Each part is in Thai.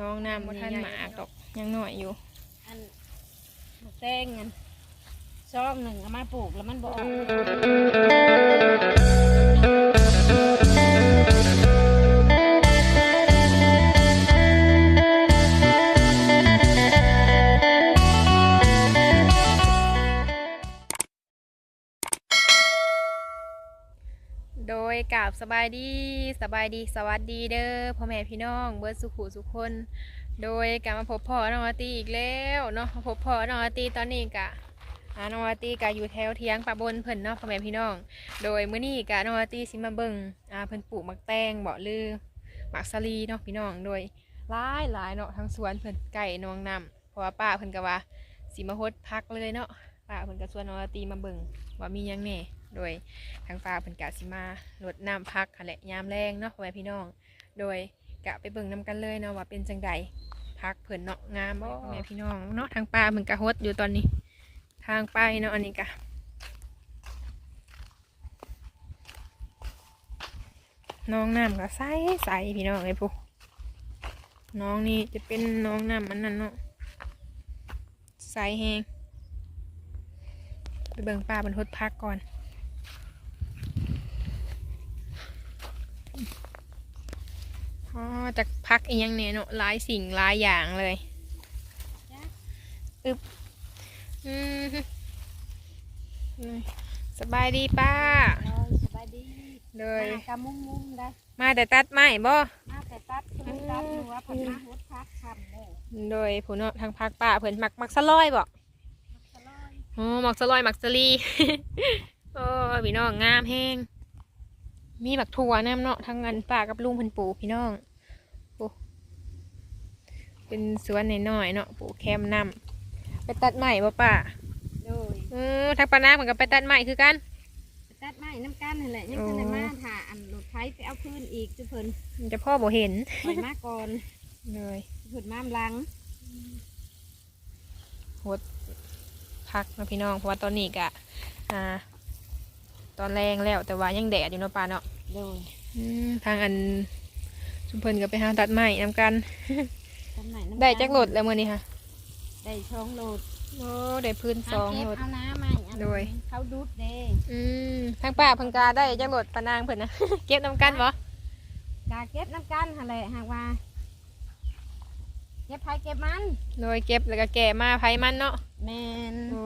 น้องน้ำบ่ทันหมากดอกยังหน่อยอยู่ อันบักแตงอันซอมหนึ่งเอามาปลูกแล้วมันบ่ออก โดยกราบสบายดีสบายดีสวัสดีเด้อพ่อแม่พี่น้องเบิร์ดสุขุสุขคน โดยกลับมาพบพ่อน้องอาตีอีกแล้วเนาะพบพ่อน้องอาตีตอนนี้กะอ่าน้องอาตีกะอยู่แถวเทียงปะบนเพิ่นเนาะพ่อแม่พี่น้อง โดยมื้อนี้กะน้องอาตีสิมาเบิ่งอ่าเพิ่นปลูกมักแตงเบ่ลือมักสลีเนาะพี่น้องโดยหลายหลายเนาะทั้งสวนเพิ่นไก่นองน้ำเพราะว่าป้าเพิ่นก็ว่าสิมาฮดพักเลยเนาะ ป้าเพิ่นก็ชวนน้องอาร์ตีมาเบิ่งว่ามีหยังแหน่โดยทางฟ้าเพิ่นกะสิมาลดน้ำพักค่ะแหละยามแรงเนาะพ่อแม่พี่น้อง โดยกะไปเบิ่งนํกันเลยเนาะว่าเป็นจังใดพักเพิ่นเนาะงามบ่พ่อแม่พี่น้องเนาะทางป่าเพิ่นกะฮดอยู่ตอนนี้ ทางไปเนาะอันนี้กะน้องน้ำก็ใสใสพี่น้องไอ้ผู้น้องนี่จะเป็นน้องน้ำมันนั่นเนาะใสแฮง ไปเบิ่งป่าเพิ่นฮดพักก่อน อ๋อจากพักอีกยังเนี่ยเนาะหลายสิ่งหลายอย่างเลยอึบอืมฮึสบายดีป้าโอ้ยสบายดีเลยมากะมุ้งมุ้งๆได้ มาแต่ตัดไม้บ่ มาแต่ตัดคือตัดหัวผักมาหดพักคำเลยโดยผู้เนาะทางพักป้าเพิ่นมักมักสะลอยบ่ส ลอยอ๋อมักสะลอยมักสะลีโอ้ยพี่น้องงามแฮงมีบักถั่วน้ำเนาะทางเงินป้ากับลุงเพิ่นปลูกพี่น้องโอ้เป็นสวนน้อยๆเนาะปลูกแคมน้ำไปตัดไม้บ่ป้าโดยเออทางปานาเหมือนกับไปตัดใหม่คือกันตัดไม้น้ำกันนั่นแหละยังทันได้มาถ่าอันรถไถไปเอาคืนอีกจุเพิ่นมันจะพ่อบ่เห็นปล่อยมาก่อนเลยจุเพิ่นมาหลัง พักนะพี่น้องเพราะว่าตอนนี้กะอ่า ตอนแรงแล้วแต่ว่ายังแดดอยู่เนาะปลาเนาะโดยอืมทางอันชุมเพิ่นก็ไปหาตัดใหม่นำกันตัดไม้น้ำกันได้จักโหลดแล้วมื้อนี้ค่ะได้ช่องโหลดโอ้ได้พื้นสองเาโหลเก็ดบเอาน้ำมาอันโดย เขาดูดเด้อืมทางป้าเพิ่นกาได้จักโหลดปานางเพิ่นนะ เก็บนำกันบ่กาเก็บน้ำกันหั่นแหละหากว่า เก็บไผเก็บมันโดยเก็บแล้วก็แก่มาไผมันเนาะแมนโอ้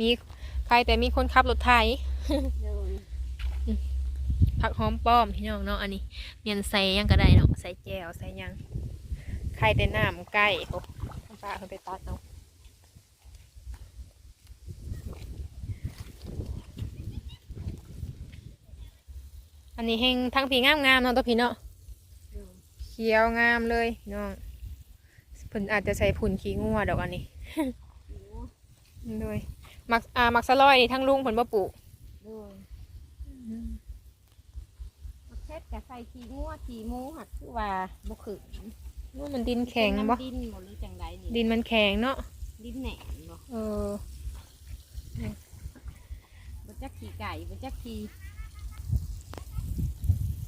มีใครแต่มีคนขับรถไถโดยผักหอมป้อมพี่น้องเนาะอันนี้เมียนใส่หยังก็ได้เนาะใส่แจวใส่หยังไข่แต่น้ำไก่โอ้ป้าเพิ่นไปตัดเอาอันนี้เฮงทั้งผีงามงามๆเนาะตัวพี่เนาะเขียวงามเลยพี่น้อง เพิ่นอาจจะใส่ผุนขี้งัวดอกอันนี้โดยมักอ่ามักสะลอยนี่ทั้งลุงเพิ่นบ่ปลูกโดยมักเช็ดกับใส่ขี้งัวขี้หมูหักคือว่าบุขึ้นว่ามันดินแข็งเป็นบ่น้ำดินหมดหรือจังไดนี่ดินมันแข็งเนาะดินแหนนบ่เออบ่จักขี้ไก่บ่จักขี้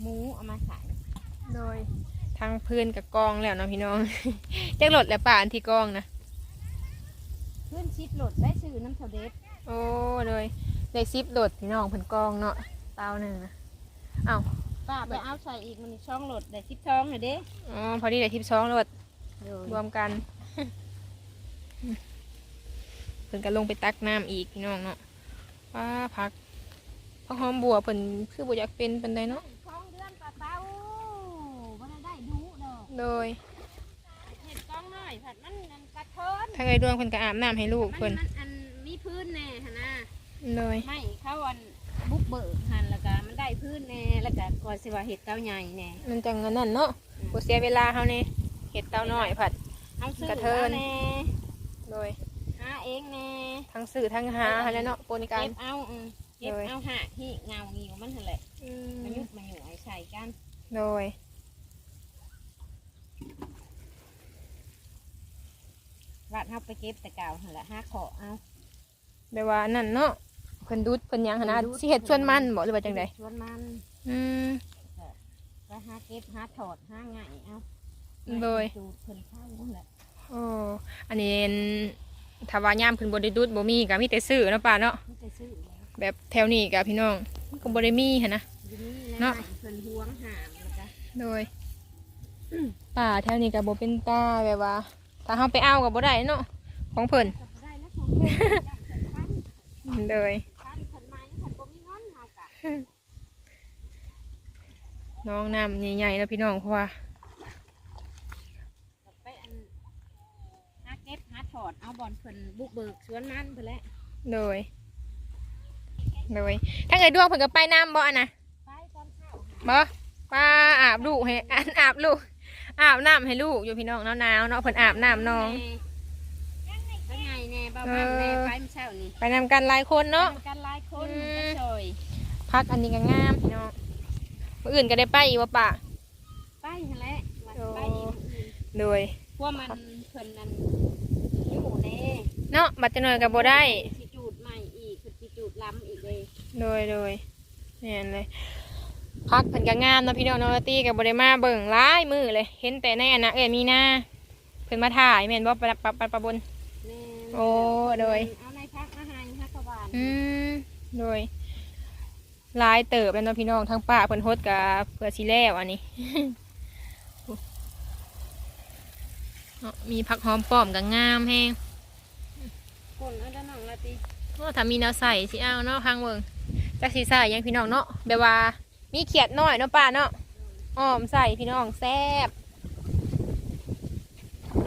หมูเอามาใส่โดย ทางพื้นกับกองแล้วเนาะพี่น้อง จักรถแล้วป่าอันที่กองนะเพื่อนชิดโหลดได้ซื้อน้ำเทาเด็ดโอ้โดยได้ซิปโดดพี่น้องเพิ่นกองเนาะเตาหนึ่งนะอ้าวป้าไปเอาใส่อีกมันช่องโหลดได้ชิดช่องเลยเด้อ๋อพอดีได้ทิปช้องโดดโดยรวมกันเพิ่นก็ลงไปตักน้ำอีกพี่น้องเนาะว้าพักพักหอมบัวเพิ่นคือบ่อยากเป็นปานใดเนาะ ช่องเดือนปลาเต้าบ่ได้ได้ดูดอก โดยเห็ดกล้องหน่อยผัดมันนั่นกระเทินทางไอ้ดวงเพิ่นก็อาบน้ำให้ลูกมันเพิ่นมันอันมีพื้นแน่ฮะนะโดยไม่เข้าอันบุกเบิกหันแล้วก็มันได้พื้นแน่แล้วก็ก่อนสิว่าเห็ดเต้าใหญ่แน่มันจังอันนั้นเนาะบ่เสียเวลาเฮานี่เฮ็ดเตาน้อยผัด เอาซื้อกระเทิน อาแน่โดยหาเองแน่ทั้งสื่อทั้งหาหั้นแหล้วเนาะปนกัน เก็บเอาอืมเก็บเลย เอาหาที่เงางิวมันหั่นแหละอืมันมยุบมาอยู่ไอ้ใส่กันโดย วาดเฮาไปเก็บแต่เก่าหั่นแหละหาขอเอาแบบว่านั่นเนาะเพิ่นดูดเพิ่นหยังหั่นนะเพิ่นดูดสิเฮ็ดส่วนมันบ่หรือว่าจังไดชวนมันอืมก็หาเก็บก็บหาถอดหาไงเอาโดย จูดเพิ่นเข้านั่นแหละโอ้อันนี้ถ้าว่าย่ามเพิ่นบ่ได้ดูดบ่มีก็มีแต่ซื้อเนาะป้าเนาะไม่ไปซื้อแล้วแบบแถวนี้กับพี่น้องก็บ่ได้มีหั่นนะ อยู่นี่เนาะนะเพิ่นห่วงหามแล้วก็โดย ป่าแถวนี้ก็บ่เป็นตาแบบว่า ถ้าเฮาไปเอาก็บ่ได้เนาะของเพิ่นก็บ่ได้แล้วของเพิ่นอยากจะพันโดยพันเพิ่นไม้เพิ่นบ่มีเงินเฮากะน้องน้ำใหญ่ๆเนาะพี่น้องเพราะว่าก็ไปอันหาเก็บหาถอดเอาบอลเพิ่นบุกเบิกสวนมันเพิ่นแหละโดยโดยถ้าเกิดดวงเพิ่นก็ไปน้ำบ่อันนะไปตอนเช้าหาบ่ป้าอาบลูกให้อันอาบลูก อาบน้ำให้ลูกอยู่พี่น้องหนาวๆเนาะเพิ่นอาบน้ำน้องเป็นไงแน่บ้าบ้านแน่ไปเมื่อเช้านี่ไปนำกันหลายคนเนาะทำกันหลายคนอืมจะช่วยพักอันนี้ก็งามพี่น้องมื้ออื่นก็ได้ไปอีกว่าป่าไปหั่นแหละว่าสิไปอีกมื้ออื่นโดยพวกมันเพิ่นนั่นอยู่แน่เนาะบัดจะหน่อยก็บ่ได้ สิจูดใหม่อีกคือสิจูดล้ำอีกเลยโดยโดยแม่นเลย พักเพิ่นก็งามเนาะพี่น้องเนาะตี้ก็บ่ได้มาเบิ่งหลายมือเลย เห็นแต่ในอันนะเอ้ยมีหน้าเพิ่นมาถ่ายแม่นบ่ปะปะปะปะบนแม่โอ้โดย เอาในพักอาหารพักกบาลอืมโดยหลายเติบแล้วเนาะพี่น้องทั้งป้าเพิ่นโฮดกับเพื่อสิแล้วอันนี้เนาะมีผักหอมป้อมก็งามแฮงคนเอาด้านนองละติโอ้ถ้ามีแนวใส่สิเอาเนาะพังเบิ่งจักสิใส่หยังพี่น้องเนาะแบบว่า มีเขียดน้อยเนาะป้าเนาะอ้อมใส่พี่น้องแซ่บ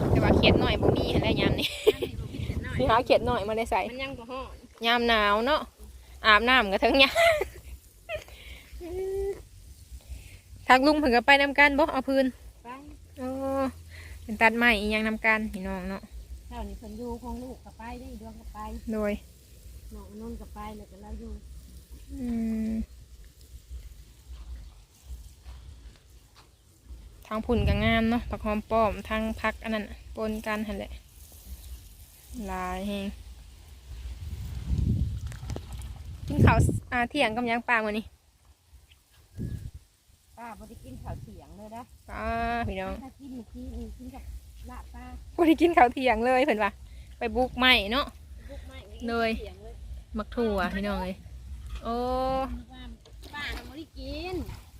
แต่ว่าเขียดน้อยบ่มีอะไรยามนี้อันนี้บ่มีแต่น้อยนี่หาเขียดน้อยมาได้ใส่มันยังบ่ฮ้อนยามหนาวเนาะอาบน้ำก็ทั้งยามทักลุงเพิ่นก็ไปนำกันบ่เอาพื้นไปโอ้เป็นตัดไม้อีหยังนำกันพี่น้องเนาะเช้านี่เพิ่นอยู่ของลูกก็ไปได้ดวงก็ไปโดยน้องนุ่นก็ไปแล้วก็เราอยู่อืม ทางผุ่นก็งามเนาะผักหอมป้อมทางพักอันนั้นน่ะปนกันหั่นแหละหลายแฮงกินข้าวอ่าเที่ยงกับหยังปลามื้อนี้ป้าบ่ได้กินข้าวเที่ยงเลยนะป้าพี่น้องถ้ากินเมื่อกี้นี่กินกับลาบป้าบ่ได้กินข้าวเที่ยงเลยเพิ่นว่าไปบุกไม้เนาะลูกไม้ก็กินเลยเที่ยงเลยมักถั่วพี่น้องเลยโอ้ป้าป้าน่ะบ่ได้กิน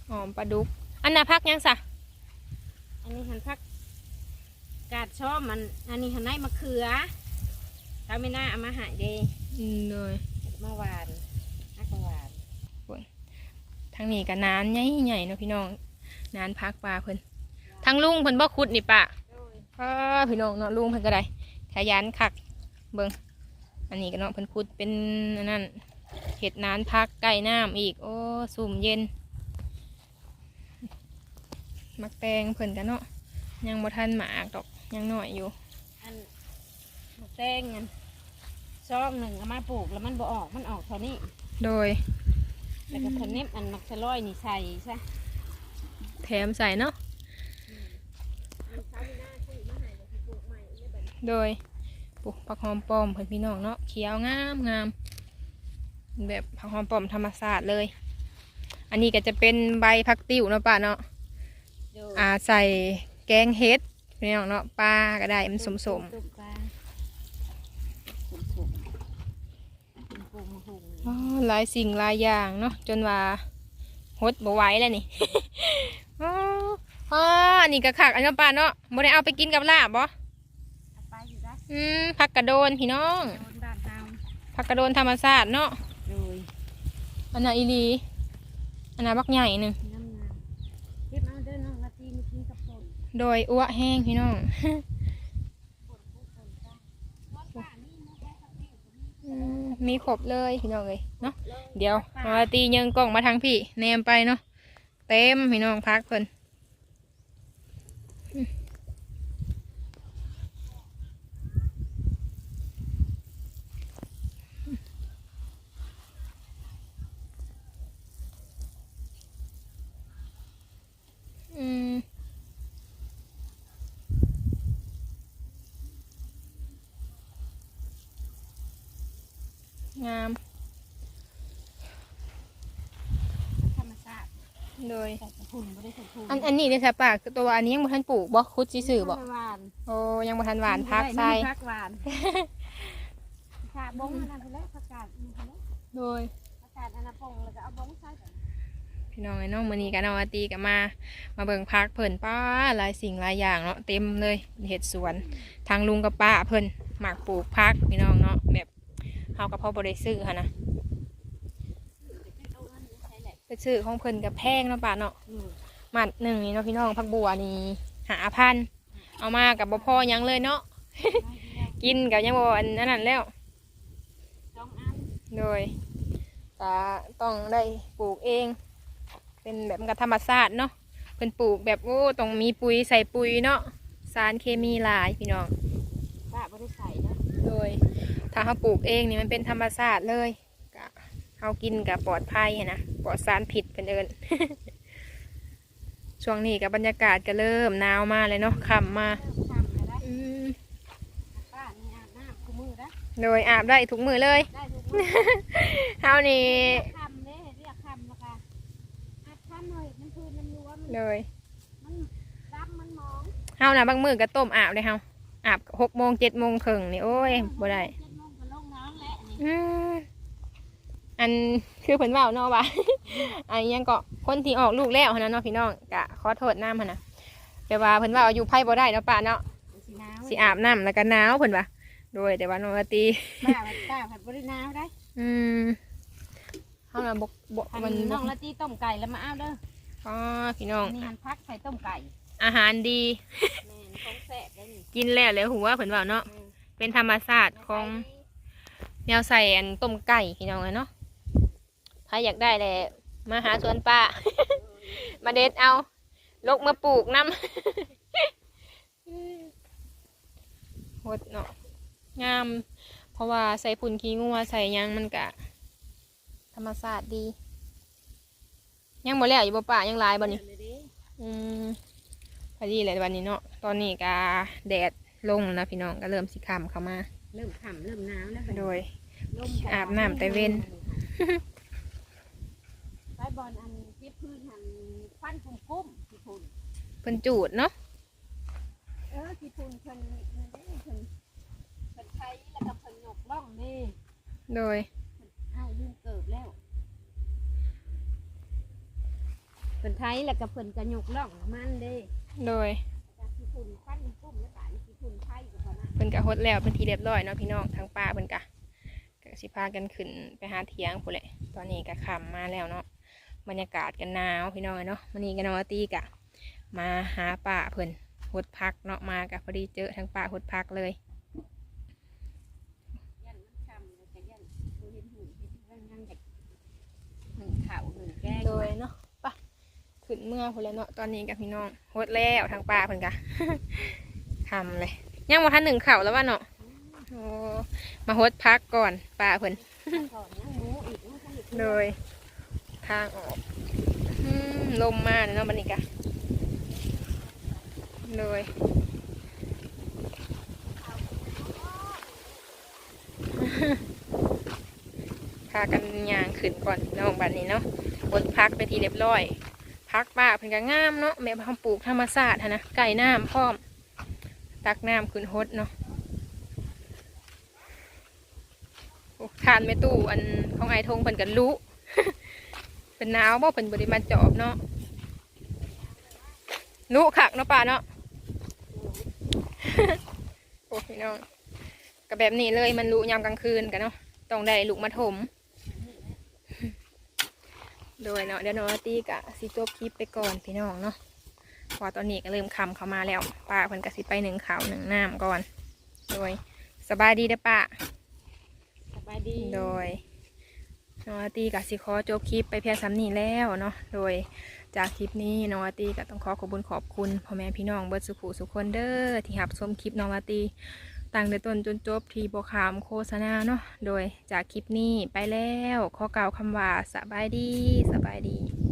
หอมปลาดุกอันน่ะพักยังซะ อันนี้หันพักกาดชอบมัน อันนี้หันไนมะเขือถ้าไม่น่าเอามาใหายเดยอืมเลยมาหวานฮักหวานทางนี้ก็นานใหญ่ๆเนาะพี่น้องนานพักปลาเพิ่นทางลุงเพิ่นบ่ขุดนี่ปะโดยอ้าพี่น้องเนาะลุงเพิ่นก็ได้ขยันคักเบิ่งอันนี้ก็เนาะเพิ่นขุดเป็นอันนั้นเห็ดนานพักใกล้น้ำอีก โอ้สุ่มเย็น มักแตงเพิ่นกันเนาะยังบ่ทันหมากดอกยังน้อยอยู่ อันหมกแตงเงินซองหนึ่งเอามาปลูกแล้วมันบ่ออกมันออกเท่านี้โดยแล้วก็คะเน็บอันมักสะลอยนี่ใส่ใช่แถมใส่เนาะอันเช้าไม่น่าซื้อมาให้เดี๋ยวสิปลูกใหม่ได้บัดนี้โดยปลูกผักหอมป้อมเพื่อนพี่น้องเนาะเขียวงามงามแบบผักหอมป้อมธรรมศาสตร์เลย อันนี้ก็จะเป็นใบผักติ้วเนาะป้าเนาะโดย อ่าใส่แกงเฮ็ดพี่น้องเนาะปลาก็ได้มันสมสมตุ่มปลาสมสมเป็นปลูกมะฮุงๆอ๋อหลายสิ่งหลายอย่างเนาะจนว่าฮดบ่ไหวแล้วนี่อ๋ออ๋ออันนี้ก็คักอันนี้ป้าเนาะบ่ได้เอาไปกินกับลาบบ่เอาไปอยู่ได้อืมผักกระโดนพี่น้องโดนบ้านเฮาผักกระโดนธรรมศาสตร์เนาะโดยอันน่ะอีหลีอันน่ะบักใหญ่หนึ่ง โดยอ้วแห้งพี่น้องมีครบเลยพี่น้องเลยเนาะเดี๋ยวมาตีเยิงกล้องมาทางพี่แนมไปเนาะเต็มพี่น้องพักเพิ่นอืม งาม ธรรมชาติโดยใส่กระพุนไม่ได้ใส่ถุงอันอันนี้เนี่ยค่ะป้าคือตัวอันนี้ยังบ่ทันปลูกบ่คุดสิซื้อบ่หวานโอ้ยังบ่ทันหวานพักใส่พักหวานค่ะบงอันนั้นไปเลยผักกาดนี่ไปเลยโดย ผักกาดอันนั้นปงแล้วก็เอาบงใส่กันพี่น้องไอ้น้องมื้อนี้ก็น้องอาตีก็มา มาเบิ่งพักเพิ่นป้าหลายสิ่งหลายอย่างเนาะเต็มเลยเฮ็ดสวน ทางลุงกับป้าเพิ่นหมักปลูกพักพี่น้องเนาะแบบ เฮากับพ่อบ่ได้ซื้อหั่นนะไปซื้อของเพิ่นกับแพงเนาะป้าเนาะอืมหมัดหนึ่งนี่เนาะพี่น้องผักบัวนี่หาพันเอามากับบ่พอหยังเลยเนาะกินกับยังบ่อันนั้นแล้วสองอันโดยก็ต้องได้ปลูกเอง เป็นแบบกับธรรมชาติเนาะเพิ่นปลูกแบบโอ้ต้องมีปุ๋ยใส่ปุ๋ยเนาะสารเคมีหลายพี่น้อง ป้าไม่ได้ใส่นะ โดย ถ้าเขาปลูกเองนี่มันเป็นธรรมชาติเลยก็เขากินกับปลอดภัยหั้นนะปลอดสารผิดเป็นเอินช่วงนี้กับบรรยากาศก็เริ่มหนาวมาเลยเนาะค่ำมาเริ่มทำแล้วได้อืมป้านี่อาบน้ำคู่มือนะโดยอาบได้ทุกมือเลยได้ทุกมือเฮานี่เรียกคำเลยเรียกคำแล้วก็อาบคันหน่อยมันคือมันรัวมันโดยมันดำมันมองเฮานะบางมือก็ต้มอาบเลยเฮาอาบหกโมงเจ็ดโมงครึ่งนี่โอ้ยบ่ได้ อืมอันคือเพิ่นเว่าเนาะว่าอันยังก็คนที่ออกลูกแล้วหั้นนะเนาะพี่น้องกะขอโทษน้ำหันนะแต่ว่าเพิ่นว่าอายุไพ่บ่ได้เนาะป้าเนาะสีน้ำสิอาบน้ำแล้วก็หนาวเพิ่นว่าโดยแต่ว่าน้องอาตีป้าผัดป้าผัดบริน้ำได้อืมเฮาน่ะบกบกพันมันน้องละตีต้มไก่แล้วมาเอาเด้ออ๋อพี่น้องนี่หันพักใส่ต้มไก่อาหารดีแม่นของแซ่บได้นี่กินแล้วแล้วหัวเพิ่นว่าเนาะอืมเป็นธรรมชาติของ แนวใส่อันต้มไก่พี่น้องเนาะถ้าอยากได้แหละมาหาสวนป้า มาเด็ดเอา ลกมาปลูกน้ำโหดเนาะงาม เพราะว่าใส่ปุ่นขี้งัวใส่ยังมันกะ ธรรมชาติดี ยังบ่แล้วอยู่บ่ป่ายังลายบ่นี่อืมพอดีเลยวันนี้เนาะ ตอนนี้กาแดดลงนะพี่น้องก็เริ่มสิคำเข้ามา เริ่มขำเริ่มหนาวแล้วโดยลมก็อาบน้ำแต่เว้นไปบอลอันที่พื้นหันฟันกุ้มกุ้มที่พุ่นเพิ่นจูดเนาะเออที่พุ่นเพิ่นนั่นเด้เพิ่นเพิ่นใช้แล้วก็เพิ่นยกล่องนี่โดย อ้าวลืมเกิดแล้วเพิ่นไทยแล้วก็เพิ่นก็ยกล่องมันเด้ โดย จากที่พุ่นฟันกุ้มแล้วก็ เพิ่นกะฮดแล้วเป็นทีเรียบร้อยเนาะพี่น้องทางป่าเพิ่นกะก็สิพากันขึ้นไปหาเถียงพู้นแหละตอนนี้ก็ค่ำมาแล้วเนาะบรรยากาศกันหนาวพี่น้องเนาะวันนี้กันนอตีกะ มาหาป่าเพิ่นหดพักเนาะมากะพอดีเจอทางป่าหดพักเลยยันมันคำแล้วก็ยันบ่เห็นหูเห็นว่ายังอยากหนึ่งข้าวหนึ่งแกงโดยเนาะปะขึ้นเมื่อพุ่นแล้วเนาะตอนนี้กับพี่น้องหดแล้วทางป่าเพิ่นกะทำเลย ยังบ่ทันหนึ่งเข่าวแล้วว่าเนาะโอ้มาหดพักก่อนป่าเพิ่นก่อนยังหมูอีกมันก็อีกโดยทางออกอืมลมมาเนาะบันนี้กะโดยพากันย่างขึ้นก่อนน้องบันนี้เนาะบนพักไปนทีเรียบร้อย พักป่าเพิ่นก็งามเนาะแบบทำปลูกธรรมศาสตร์หั้นนะไก่น้ำพร้อม ตักน้ำขึ้นฮดเนาะโอ้ทานไม่ตู้อันของไอทงเพิ่นกันรู้เป็นหนาวบ่เพิ่นบริมาจอบเนาะรู้คักเนาะป่าเนาะโอ้พี่น้องก็แบบนี้เลยมันรู้ยามกลางคืนกันเนาะต้องได้ลูกมาถมโดยเนาะเดี๋ยวน้องตีกะสิจบคลิปไปก่อนพี่น้องเนาะ พอตอนนี้ก็เริ่มคำเข้ามาแล้วป้าเพิ่นกะสิไปหนึ่งข่าวหนึ่งน้ำก่อน โดยสบายดีเด้อป้าสบายดีโดยน้องอาร์ตีกับสิขอจบคลิปไปเพียงซ้ำนี้แล้วเนาะโดยจากคลิปนี้น้องอาร์ตีก็ต้องขอขอบคุญขอบคุณพ่อแม่พี่น้องเบิร์ดสุขุสุขคนเด้อที่รับชมคลิปน้องอาร์ตีตั้งแต่ต้นจนจบที่บขามโฆษณาเนาะโดยจากคลิปนี้ไปแล้วขอกล่าวคำว่าสบายดีสบายดี